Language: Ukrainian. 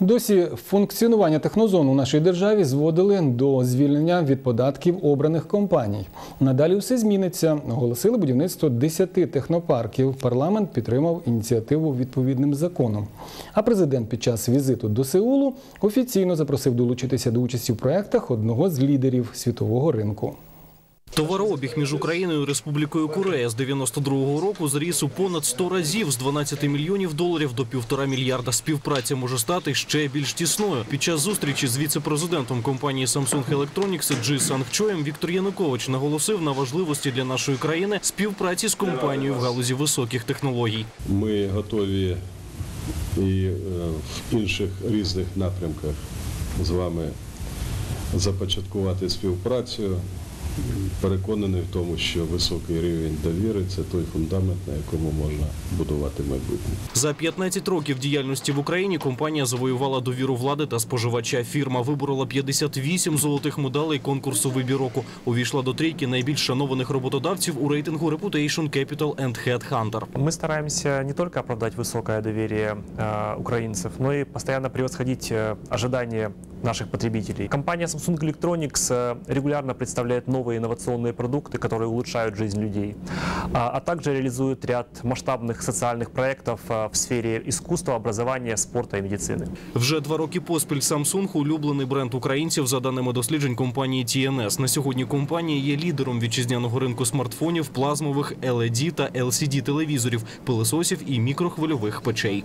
Досі функціонування технозон у нашій державі зводили до звільнення від податків обраних компаній. Надалі все зміниться. Оголосили будівництво 10 технопарків. Парламент підтримав ініціативу відповідним законом. А президент під час візиту до Сеулу офіційно запросив долучитися до участі в проєктах одного з лідерів світового ринку. Товарообіг між Україною і Республікою Корея з 92-го року зріс у понад 100 разів з 12 мільйонів доларів до півтора мільярда. Співпраця може стати ще більш тісною. Під час зустрічі з віце-президентом компанії Samsung Electronics Джи Санг Чоєм Віктор Янукович наголосив на важливості для нашої країни співпраці з компанією в галузі високих технологій. Ми готові і е, в інших різних напрямках з вами започаткувати співпрацю. Переконаний в тому, що високий рівень довіри це той фундамент, на якому можна будувати майбутнє. За 15 років діяльності в Україні компанія завоювала довіру влади та споживача. Фірма виборола 58 золотих медалей конкурсу «Вибір року». Увійшла до трійки найбільш шанованих роботодавців у рейтингу Reputation Capital and Headhunter. Мы стараемся не только оправдать высокое доверие э, украинцев, но и постоянно превосходить э, ожидания наших потребителей. Компания Samsung Electronics э, регулярно представляет новые инновационные продукты, которые улучшают жизнь людей, а, а также реализует ряд масштабных социальных проектов э, в сфере искусства, образования, спорта и медицины. Вже два роки поспіль Samsung – улюблений бренд українців за даними досліджень компанії TNS. На сьогодні компанія є лідером вітчизняного ринку смартфонів, плазмових, LED та LCD телевізорів, пилососів і мікрохвильових печей.